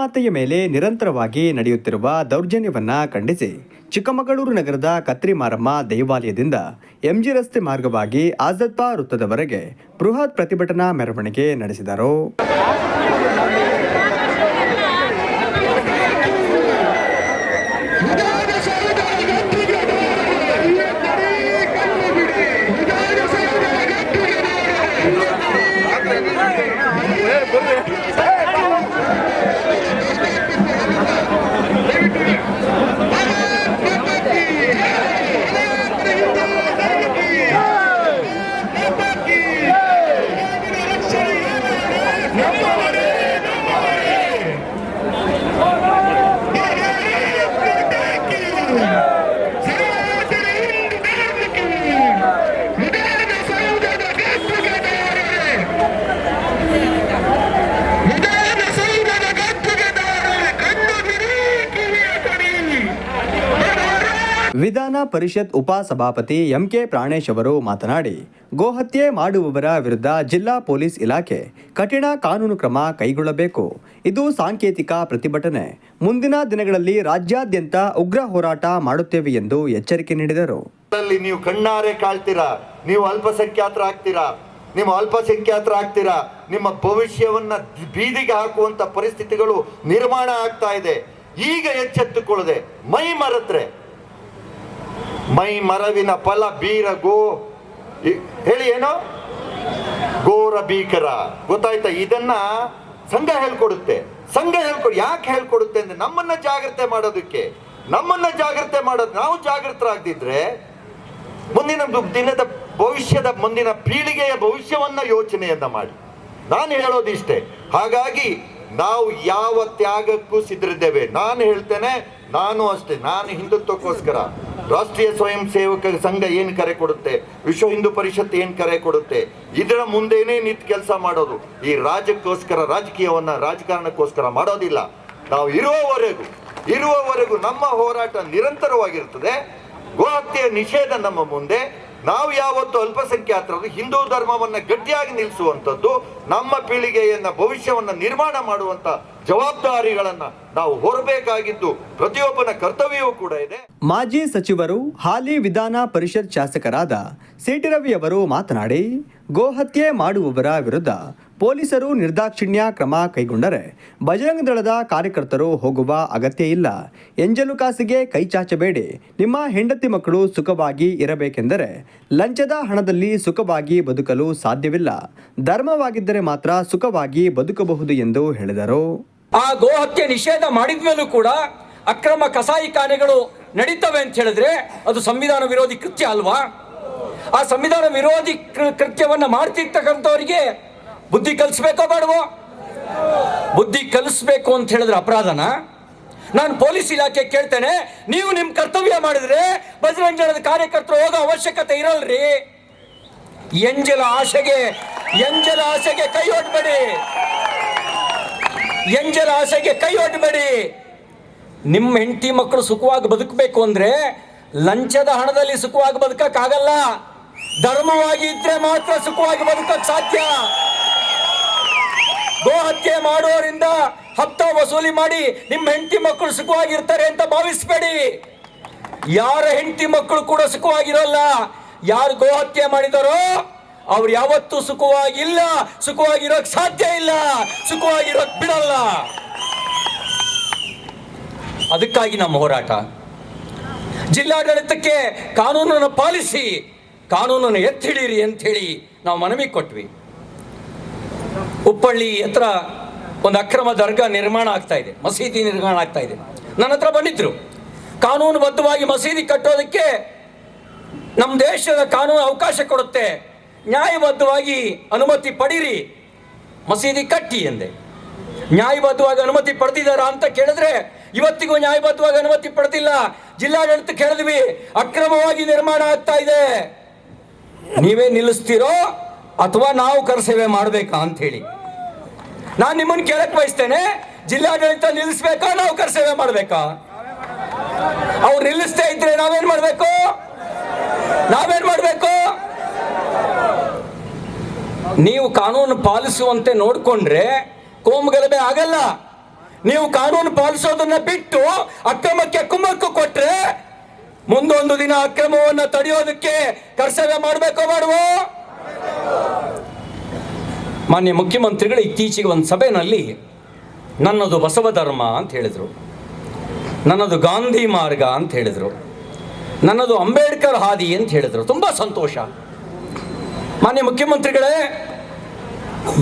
ಗೋಮಾತೆಯ ಮೇಲೆ ನಿರಂತರವಾಗಿ ನಡೆಯುತ್ತಿರುವ ದೌರ್ಜನ್ಯವನ್ನು ಖಂಡಿಸಿ ಚಿಕ್ಕಮಗಳೂರು ನಗರದ ಕತ್ರಿ ಮಾರಮ್ಮ ದೇವಾಲಯದಿಂದ ಎಂಜಿ ರಸ್ತೆ ಮಾರ್ಗವಾಗಿ ಆಜದ್ಪಾ ವೃತ್ತದವರೆಗೆ ಬೃಹತ್ ಪ್ರತಿಭಟನಾ ಮೆರವಣಿಗೆ ನಡೆಸಿದರು. ವಿಧಾನ ಪರಿಷತ್ ಉಪಸಭಾಪತಿ ಎಂಕೆ ಪ್ರಾಣೇಶ್ ಅವರು ಮಾತನಾಡಿ, ಗೋಹತ್ಯೆ ಮಾಡುವವರ ವಿರುದ್ಧ ಜಿಲ್ಲಾ ಪೊಲೀಸ್ ಇಲಾಖೆ ಕಠಿಣ ಕಾನೂನು ಕ್ರಮ ಕೈಗೊಳ್ಳಬೇಕು. ಇದು ಸಾಂಕೇತಿಕ ಪ್ರತಿಭಟನೆ. ಮುಂದಿನ ದಿನಗಳಲ್ಲಿ ರಾಜ್ಯಾದ್ಯಂತ ಉಗ್ರ ಹೋರಾಟ ಮಾಡುತ್ತೇವೆ ಎಂದು ಎಚ್ಚರಿಕೆ ನೀಡಿದರು. ನೀವು ಕಣ್ಣಾರೆ ಕಾಳ್ತೀರಾ ನೀವು ಅಲ್ಪಸಂಖ್ಯಾತರ ಆಗ್ತೀರಾ? ನಿಮ್ಮ ಅಲ್ಪಸಂಖ್ಯಾತರ ಆಗ್ತೀರಾ? ನಿಮ್ಮ ಭವಿಷ್ಯವನ್ನ ಬೀದಿಗೆ ಹಾಕುವಂತ ಪರಿಸ್ಥಿತಿಗಳು ನಿರ್ಮಾಣ ಆಗ್ತಾ ಇದೆ. ಈಗ ಎಚ್ಚೆತ್ತುಕೊಳ್ಳದೆ ಮೈ ಮರೆತ್ರೆ ಮೈ ಮರವಿನ ಫಲ ಬೀರ ಗೋ ಹೇಳಿ ಏನೋ? ಗೋರ ಭೀಕರ. ಗೊತ್ತಾಯ್ತಾ? ಇದನ್ನ ಸಂಘ ಹೇಳ್ಕೊಡುತ್ತೆ. ಸಂಘ ಹೇಳ್ಕೊಡು ಯಾಕೆ ಹೇಳ್ಕೊಡುತ್ತೆ ಅಂದ್ರೆ ನಮ್ಮನ್ನ ಜಾಗ್ರತೆ ಮಾಡೋದಕ್ಕೆ. ನಮ್ಮನ್ನ ಜಾಗ್ರತೆ ಮಾಡೋದು ನಾವು ಜಾಗೃತರಾಗದಿದ್ರೆ ಮುಂದಿನ ದಿನದ ಭವಿಷ್ಯದ ಮುಂದಿನ ಪೀಳಿಗೆಯ ಭವಿಷ್ಯವನ್ನ ಯೋಚನೆಯನ್ನ ಮಾಡಿ. ನಾನು ಹೇಳೋದಿಷ್ಟೇ. ಹಾಗಾಗಿ ನಾವು ಯಾವ ತ್ಯಾಗಕ್ಕೂ ಸಿದ್ಧರಿದ್ದೇವೆ. ನಾನು ಹೇಳ್ತೇನೆ, ನಾನು ಅಷ್ಟೇ. ನಾನು ಹಿಂದುತ್ವಕ್ಕೋಸ್ಕರ. ರಾಷ್ಟ್ರೀಯ ಸ್ವಯಂ ಸೇವಕ ಸಂಘ ಏನು ಕರೆ ಕೊಡುತ್ತೆ? ವಿಶ್ವ ಹಿಂದೂ ಪರಿಷತ್ ಏನು ಕರೆ ಕೊಡುತ್ತೆ? ಇದರ ಮುಂದೆನೇ ನಿಂತು ಕೆಲಸ ಮಾಡೋದು. ಈ ರಾಜ್ಯಕ್ಕೋಸ್ಕರ, ರಾಜಕೀಯವನ್ನ, ರಾಜಕಾರಣಕ್ಕೋಸ್ಕರ ಮಾಡೋದಿಲ್ಲ. ನಾವು ಇರುವವರೆಗೂ ಇರುವವರೆಗೂ ನಮ್ಮ ಹೋರಾಟ ನಿರಂತರವಾಗಿರುತ್ತದೆ ಗೋಹತ್ಯೆಯ ನಿಷೇಧ ನಮ್ಮ ಮುಂದೆ. ನಾವು ಯಾವತ್ತು ಅಲ್ಪಸಂಖ್ಯಾತರು ಹಿಂದೂ ಧರ್ಮವನ್ನ ಗಟ್ಟಿಯಾಗಿ ನಿಲ್ಲಿಸುವಂಥದ್ದು ನಮ್ಮ ಪೀಳಿಗೆಯನ್ನ ಭವಿಷ್ಯವನ್ನ ನಿರ್ಮಾಣ ಮಾಡುವಂತ ಜವಾಬ್ದಾರಿಗಳನ್ನ ನಾವು ಹೊರಬೇಕಾಗಿದ್ದು ಪ್ರತಿಯೊಬ್ಬನ ಕರ್ತವ್ಯವೂ ಕೂಡ ಇದೆ. ಮಾಜಿ ಸಚಿವರು ಹಾಲಿ ವಿಧಾನ ಪರಿಷತ್ ಶಾಸಕರಾದ ಸಿಟಿ ಅವರು ಮಾತನಾಡಿ, ಗೋಹತ್ಯೆ ಮಾಡುವವರ ವಿರುದ್ಧ ಪೊಲೀಸರು ನಿರ್ದಾಕ್ಷಿಣ್ಯ ಕ್ರಮ ಕೈಗೊಂಡರೆ ಬಜರಂಗ ದಳದ ಕಾರ್ಯಕರ್ತರು ಹೋಗುವ ಅಗತ್ಯ ಇಲ್ಲ. ಎಂಜಲು ಕಾಸಿಗೆ ಕೈಚಾಚಬೇಡಿ ನಿಮ್ಮ ಹೆಂಡತಿ ಮಕ್ಕಳು ಸುಖವಾಗಿ ಇರಬೇಕೆಂದರೆ ಲಂಚದ ಹಣದಲ್ಲಿ ಸುಖವಾಗಿ ಬದುಕಲು ಸಾಧ್ಯವಿಲ್ಲ. ಧರ್ಮವಾಗಿದ್ದರೆ ಮಾತ್ರ ಸುಖವಾಗಿ ಬದುಕಬಹುದು ಎಂದು ಹೇಳಿದರು. ಆ ಗೋಹತ್ಯೆ ನಿಷೇಧ ಮಾಡಿದ್ಮೇಲೂ ಕೂಡ ಅಕ್ರಮ ಕಸಾಯಿಖಾನೆಗಳು ನಡೀತವೆ ಅಂತ ಹೇಳಿದ್ರೆ ಅದು ಸಂವಿಧಾನ ವಿರೋಧಿ ಕೃತ್ಯ ಅಲ್ವಾ? ಆ ಸಂವಿಧಾನ ವಿರೋಧಿ ಕೃತ್ಯವನ್ನು ಮಾಡ್ತಿರ್ತಕ್ಕಂಥವ್ರಿಗೆ ಬುದ್ಧಿ ಕಲಿಸ್ಬೇಕೋ ಬೇಡವೋ? ಬುದ್ಧಿ ಕಲಿಸ್ಬೇಕು ಅಂತ ಹೇಳಿದ್ರೆ ಅಪರಾಧನ? ನಾನು ಪೊಲೀಸ್ ಇಲಾಖೆ ಕೇಳ್ತೇನೆ, ನೀವು ನಿಮ್ಮ ಕರ್ತವ್ಯ ಮಾಡಿದ್ರೆ ಬಜರಂಜನದ ಕಾರ್ಯಕರ್ತರು ಹೋಗೋ ಅವಶ್ಯಕತೆ ಇರಲ್ರಿ. ಎಂಜಲ ಆಶೆಗೆ ಎಂಜಲ ಆಸೆಗೆ ಕೈ ಒಡ್ಬೇಡಿ. ಎಂಜಲ ಆಸೆಗೆ ಕೈ ಒಡ್ಬೇಡಿ. ನಿಮ್ಮ ಹೆಂಡತಿ ಮಕ್ಕಳು ಸುಖವಾಗಿ ಬದುಕಬೇಕು ಅಂದ್ರೆ ಲಂಚದ ಹಣದಲ್ಲಿ ಸುಖವಾಗಿ ಬದುಕಕ್ಕಾಗಲ್ಲ. ಧರ್ಮವಾಗಿ ಇದ್ರೆ ಮಾತ್ರ ಸುಖವಾಗಿ ಬದುಕಕ್ಕೆ ಸಾಧ್ಯ. ಗೋಹತ್ಯೆ ಮಾಡೋರಿಂದ ಹಪ್ತ ವಸೂಲಿ ಮಾಡಿ ನಿಮ್ಮ ಹೆಂಡತಿ ಮಕ್ಕಳು ಸುಖವಾಗಿರ್ತಾರೆ ಅಂತ ಭಾವಿಸ್ಬೇಡಿ. ಯಾರ ಹೆಂಡತಿ ಮಕ್ಕಳು ಕೂಡ ಸುಖವಾಗಿರೋಲ್ಲ, ಯಾರು ಗೋಹತ್ಯೆ ಮಾಡಿದಾರೋ ಅವ್ರು ಯಾವತ್ತೂ ಸುಖವಾಗಿಲ್ಲ, ಸುಖವಾಗಿರೋಕ್ ಸಾಧ್ಯ ಇಲ್ಲ, ಸುಖವಾಗಿರೋಕ್ ಬಿಡಲ್ಲ. ಅದಕ್ಕಾಗಿ ನಮ್ಮ ಹೋರಾಟ. ಜಿಲ್ಲಾಡಳಿತಕ್ಕೆ ಕಾನೂನನ್ನು ಪಾಲಿಸಿ, ಕಾನೂನನ್ನು ಎತ್ತಿಡೀರಿ ಅಂತ ಹೇಳಿ ನಾವು ಮನವಿ ಕೊಟ್ವಿ. ಉಪ್ಪಳ್ಳಿ ಹತ್ರ ಒಂದು ಅಕ್ರಮ ದರ್ಗಾ ನಿರ್ಮಾಣ ಆಗ್ತಾ ಇದೆ, ಮಸೀದಿ ನಿರ್ಮಾಣ ಆಗ್ತಾ ಇದೆ. ನನ್ನ ಹತ್ರ ಬಂದಿದ್ರು. ಕಾನೂನುಬದ್ಧವಾಗಿ ಮಸೀದಿ ಕಟ್ಟೋದಕ್ಕೆ ನಮ್ಮ ದೇಶದ ಕಾನೂನು ಅವಕಾಶ ಕೊಡುತ್ತೆ. ನ್ಯಾಯಬದ್ಧವಾಗಿ ಅನುಮತಿ ಪಡೀರಿ. ಮಸೀದಿ ಕಟ್ಟಿ ಎಂದೆ. ನ್ಯಾಯಬದ್ಧವಾಗಿ ಅನುಮತಿ ಪಡೆದಿದ್ದಾರಾ ಅಂತ ಕೇಳಿದ್ರೆ ಇವತ್ತಿಗೂ ನ್ಯಾಯಬದ್ಧವಾಗಿ ಅನುಮತಿ ಪಡೆದಿಲ್ಲ. ಜಿಲ್ಲಾಡಳಿತ ಕೇಳಿದ್ವಿ, ಅಕ್ರಮವಾಗಿ ನಿರ್ಮಾಣ ಆಗ್ತಾ ಇದೆ. ನೀವೇ ನಿಲ್ಲಿಸ್ತೀರೋ ಅಥವಾ ನಾವು ಕರ್ಸೇವೆ ಮಾಡಬೇಕಾ ಅಂತ ಹೇಳಿ. ನಾನು ನಿಮ್ಮನ್ನು ಕೇಳಕ್ ಬಯಸ್ತೇನೆ, ಜಿಲ್ಲಾಡಳಿತ ನಿಲ್ಲಿಸ್ಬೇಕಾ, ನಾವು ಕರಸೇವೆ ಮಾಡಬೇಕಾ? ಅವ್ರು ನಿಲ್ಲಿಸ್ತಾ ಇದ್ರೆ ನಾವೇನ್ ಮಾಡ್ಬೇಕು ನೀವು ಕಾನೂನು ಪಾಲಿಸುವಂತೆ ನೋಡಿಕೊಂಡ್ರೆ ಕೋಮು ಗಲಭೆ ಆಗಲ್ಲ. ನೀವು ಕಾನೂನು ಪಾಲಿಸೋದನ್ನ ಬಿಟ್ಟು ಅಕ್ರಮಕ್ಕೆ ಕುಮ್ಮಕ್ಕು ಕೊಟ್ರೆ ಮುಂದೊಂದು ದಿನ ಅಕ್ರಮವನ್ನು ತಡೆಯೋದಕ್ಕೆ ಕರ್ತವ್ಯ ಮಾಡಬೇಕೋ ಮಾಡುವ? ಮಾನ್ಯ ಮುಖ್ಯಮಂತ್ರಿಗಳು ಇತ್ತೀಚೆಗೆ ಒಂದು ಸಭೆಯಲ್ಲಿ ನನ್ನದು ಬಸವ ಧರ್ಮ ಅಂತ ಹೇಳಿದರು. ನನ್ನದು ಗಾಂಧಿ ಮಾರ್ಗ ಅಂತ ಹೇಳಿದರು. ನನ್ನದು ಅಂಬೇಡ್ಕರ್ ಹಾದಿ ಅಂತ ಹೇಳಿದರು. ತುಂಬ ಸಂತೋಷ. ಮಾನ್ಯ ಮುಖ್ಯಮಂತ್ರಿಗಳೇ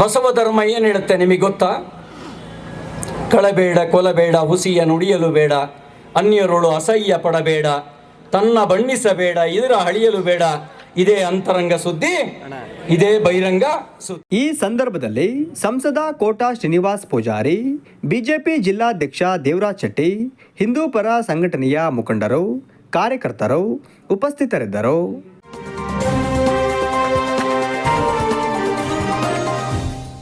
ಬಸವ ಧರ್ಮ ಏನು ಹೇಳುತ್ತೆ ನಿಮಗೆ ಗೊತ್ತಾ? ಕಳಬೇಡ ಕೊಲಬೇಡ ಹುಸಿಯ ನುಡಿಯಲು ಬೇಡ ಅನ್ಯರೋಳು ಅಸಹ್ಯ ಪಡಬೇಡ ತನ್ನ ಬಣ್ಣಿಸಬೇಡ ಇದರ ಅಳಿಯಲು ಬೇಡ ಇದೇ ಅಂತರಂಗ ಸುದ್ದಿ ಇದೇ ಬಹಿರಂಗ ಸುದ್ದಿ. ಈ ಸಂದರ್ಭದಲ್ಲಿ ಸಂಸದ ಕೋಟಾ ಶ್ರೀನಿವಾಸ್ ಪೂಜಾರಿ ಬಿಜೆಪಿ ಜಿಲ್ಲಾಧ್ಯಕ್ಷ ದೇವರಾಜ್ ಶೆಟ್ಟಿ ಹಿಂದೂ ಪರ ಸಂಘಟನೆಯ ಮುಖಂಡರು ಕಾರ್ಯಕರ್ತರು ಉಪಸ್ಥಿತರಿದ್ದರು.